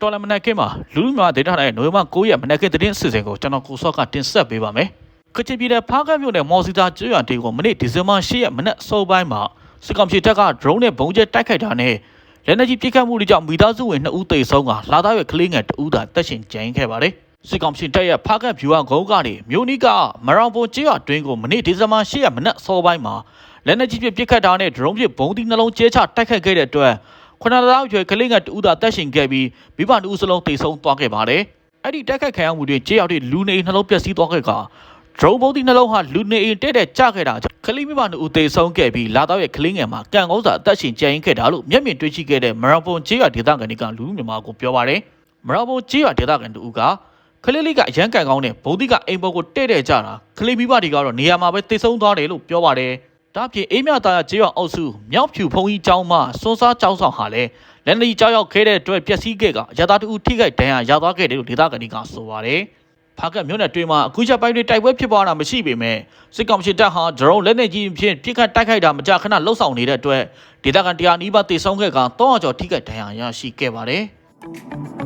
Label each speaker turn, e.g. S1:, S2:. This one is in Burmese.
S1: တော်လမနက်ခင်းမှာလူလူမြန်မာဒေတာနဲ့နိုဝင်ဘာ9ရက်မနက်ခင်းသတင်းအစီအစဉ်ကိုကျွန်တော်ကိုစော့ကတင်ဆက်ပေးပါမယ်။ကချင်ပြည်နယ်ဖားကတ်မြို့နယ်မော်စီတာကျွန်းတေကိုမနေ့ဒီဇင်ဘာ10ရက်မနက်အစောပိုင်းမှာစစ်ကောင်စီတပ်က drone နဲ့ဘုံကျဲတိုက်ခိုက်တာနဲ့လက်နက်ကြီးပစ်ခတ်မှုတွေကြောင့်မိသားစုဝင်2ဦးသေဆုံးကလာသားရွက်ကလေးငယ်2ဦးသာတက်ရှင်ကျန်ခဲ့ပါတယ်။စစ်ကောင်စီတပ်ရဲ့ဖားကတ်ဗျူဟာဂုံးကနေမြို့နီးကမရောင်ပုံကျွန်းတွင်းကိုမနေ့ဒီဇင်ဘာ10ရက်မနက်အစောပိုင်းမှာလက်နက်ကြီးပစ်ပစ်ခတ်တာနဲ့ drone ပစ်ဘုံတီနှလုံးကျဲချတိုက်ခိုက်ခဲ့တဲ့အတွက် ခုနစ်လအရွယ်ကလေးငယ်တူသာတက်ရှင်ခဲ့ပြီးမိဘတူစလုံးတိတ်ဆုံးသွားခဲ့ပါတယ်။အဲ့ဒီတိုက်ခိုက်ခံရမှုတွေကြေးရောက်တဲ့လူနေအိမ်နှလုံးပျက်စီးသွားခဲ့ကဒရုန်းဘုံဒီနှလုံးဟာလူနေအိမ်တဲ့တဲ့ကြခဲ့တာကြောင့်ကလေးမိဘတူတိတ်ဆုံးခဲ့ပြီးလာတော့ရဲ့ကလေးငယ်မှာကံကောင်းစာအသက်ရှင်ကျန်ရင်ခဲ့တာလို့မျက်မြင်တွေ့ရှိခဲ့တဲ့မရာဘွန်ကြေးရဒေသခံတွေကလူမြန်မာကိုပြောပါတယ်။မရာဘွန်ကြေးရဒေသခံတူကကလေးလေးကအရန်ကန်ကောင်းတဲ့ဘုံဒီကအိမ်ပေါ်ကိုတဲ့တဲ့ကြတာကလေးမိဘတွေကတော့နေရာမှာပဲတိတ်ဆုံးသွားတယ်လို့ပြောပါတယ်။ ဒါပြင်အေးမြတာကျေးရွာအုပ်စုမြောက်ဖြူဖုံကြီးကျောင်းမှစွန်းစားကျောင်းဆောင်ဟာလည်းလက်နက်ကြီးကြောက်ရောက်ခဲ့တဲ့အတွက်ပျက်စီးခဲ့ကအရသာတူထိခိုက်ဒဏ်ရာရသွားခဲ့တယ်လို့ဒေသခံတွေကဆိုပါတယ်။ဖားကတ်မြို့နယ်တွင်မှာအခုချက်ပိုင်းတွေတိုက်ပွဲဖြစ်ပွားတာမရှိပေမဲ့စစ်ကောင်စီတပ်ဟာဒရုန်းလက်နက်ကြီးဖြင့်ပစ်ခတ်တိုက်ခိုက်တာမကြာခဏလှုပ်ဆောင်နေတဲ့အတွက်ဒေသခံတရားနီးပါးတေဆုံးခဲ့က300ကျော်ထိခိုက်ဒဏ်ရာရရှိခဲ့ပါတယ်။